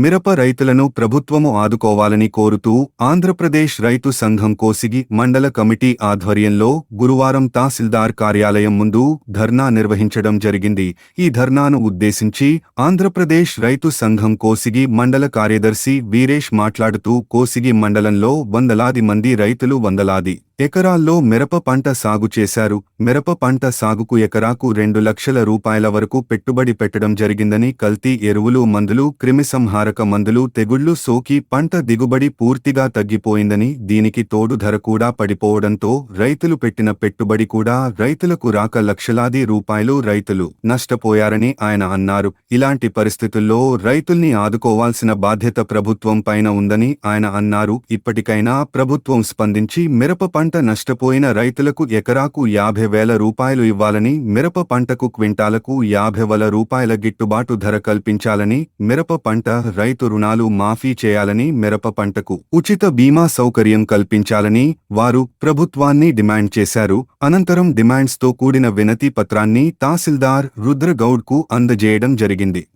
మిరప రైతులను ప్రభుత్వము ఆదుకోవాలని కోరుతూ ఆంధ్రప్రదేశ్ రైతు సంఘం కోసిగి మండల కమిటీ ఆధ్వర్యంలో గురువారం తహసీల్దార్ కార్యాలయం ముందు ధర్నా నిర్వహించడం జరిగింది. ఈ ధర్నాను ఉద్దేశించి ఆంధ్రప్రదేశ్ రైతు సంఘం కోసిగి మండల కార్యదర్శి వీరేష్ మాట్లాడుతూ కోసిగి మండలంలో వందలాది మంది రైతులు వందలాది ఎకరాల్లో మిరప పంట సాగు చేశారు. మిరప పంట సాగుకు ఎకరాకు రెండు లక్షల రూపాయల వరకు పెట్టుబడి పెట్టడం జరిగిందని కల్తీ ఎరువులు మందులు క్రిమిసంహారక మందులు తెగుళ్ళు సోకి పంట దిగుబడి పూర్తిగా తగ్గిపోయిందని దీనికి తోడు ధర కూడా పడిపోవడంతో రైతులు పెట్టిన పెట్టుబడి కూడా రైతులకు రాక లక్షలాది రూపాయలు రైతులు నష్టపోయారని ఆయన అన్నారు. ఇలాంటి పరిస్థితుల్లో రైతుల్ని ఆదుకోవాల్సిన బాధ్యత ప్రభుత్వం పైన ఉందని ఆయన అన్నారు. ఇప్పటికైనా ప్రభుత్వం స్పందించి మిరప పంట నష్టపోయిన రైతులకు ఎకరాకు యాభై వేల రూపాయలు ఇవ్వాలని మిరప పంటకు క్వింటాలకు యాభై వేల రూపాయల గిట్టుబాటు ధర కల్పించాలని మిరప పంట రైతు రుణాలు మాఫీ చేయాలని మిరప పంటకు ఉచిత బీమా సౌకర్యం కల్పించాలని వారు ప్రభుత్వాన్ని డిమాండ్ చేశారు. అనంతరం డిమాండ్స్తో కూడిన వినతి పత్రాన్ని తహసీల్దార్ రుద్రగౌడ్కు అందజేయడం జరిగింది.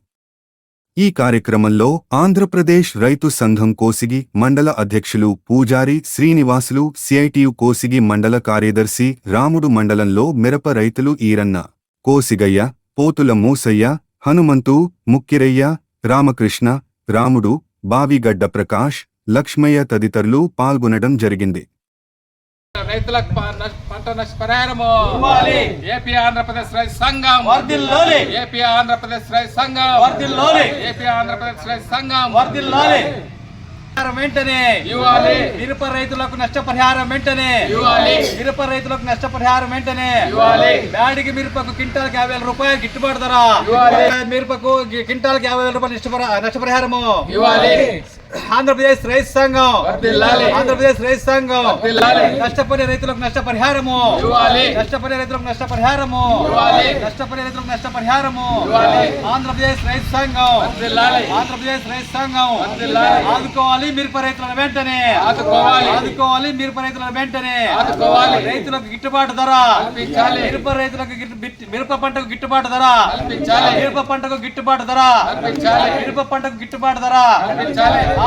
ఈ కార్యక్రమంలో ఆంధ్రప్రదేశ్ రైతు సంఘం కోసిగి మండల అధ్యక్షులు పూజారి శ్రీనివాసులు సిఐటియు కోసిగి మండల కార్యదర్శి రాముడు మండలంలో మిరప రైతులు ఈరన్న కోసిగయ్య పోతుల మూసయ్య హనుమంతు ముక్కిరయ్య రామకృష్ణ రాముడు బావిగడ్డ ప్రకాష్ లక్ష్మయ్య తదితరులు పాల్గొనడం జరిగింది. రైతులకు పంట నష్ట పరిహారము ఇవ్వాలి. ఏపీ ఆంధ్రప్రదేశ్ రైతు సంఘం వర్ధిల్లాలి. ఏపీ ఆంధ్రప్రదేశ్ రైతు సంఘం వర్ధిల్లాలి. ఏపీ ఆంధ్రప్రదేశ్ రైతు సంఘం వర్ధిల్లాలి పరిహారం వెంటనే ఇవ్వాలి మిరప రైతులకు నష్టపరిహారం వెంటనే ఇవ్వాలి. మిరప రైతులకు నష్టపరిహారం వెంటనే ఇవ్వాలి. బ్యాడికి మిరపకు క్వింటాల్కి యాభై వేల రూపాయలు గిట్టుబాటు ధర. మిరపకు క్వింటాల్కి యాభై వేల రూపాయలు నష్టపరి- నష్టపరిహారము ఇవ్వాలి ఆంధ్రప్రదేశ్ రైతు సంఘం. ఆంధ్రప్రదేశ్ రైతు సంఘం. నష్టపోయే రైతులకు నష్టపరిహారము. నష్టపోయే రైతులకు నష్టపరిహారము. నష్టపోయే రైతులకు నష్టపరిహారము. ఆంధ్రప్రదేశ్ రైతు సంఘం. ఆంధ్రప్రదేశ్ రైతు సంఘం. ఆదుకోవాలి మిరప రైతులను వెంటనే ఆదుకోవాలి. మిరప రైతులను వెంటనే. రైతులకు గిట్టుబాటు ధర. మిరప రైతులకు మిరప పంటకు గిట్టుబాటు ధర. మిరప పంటకు గిట్టుబాటు ధర. మిరప పంటకు గిట్టుబాటు ధర.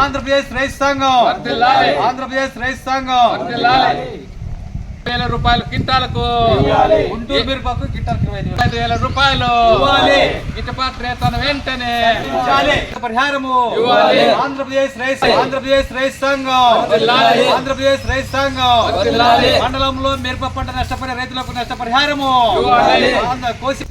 ఆంధ్రప్రదేశ్ రైతు సంఘం. ఆంధ్రప్రదేశ్ రైతు సంఘం. వేల రూపాయలు క్వింటాలకు గుంటూరు మిరపకు ఐదు వేలు. రూపాయలు. గిట్టుబాటు రేతను వెంటనే. పరిహారము ఇవ్వాలి. ఆంధ్రప్రదేశ్ రైస్ ఆంధ్రప్రదేశ్ రైస్ సంఘం. ఆంధ్రప్రదేశ్ రైస్ సంఘం. మండలంలో మిరప పంట నష్టపోయిన రైతులకు నష్టపరిహారము కోసి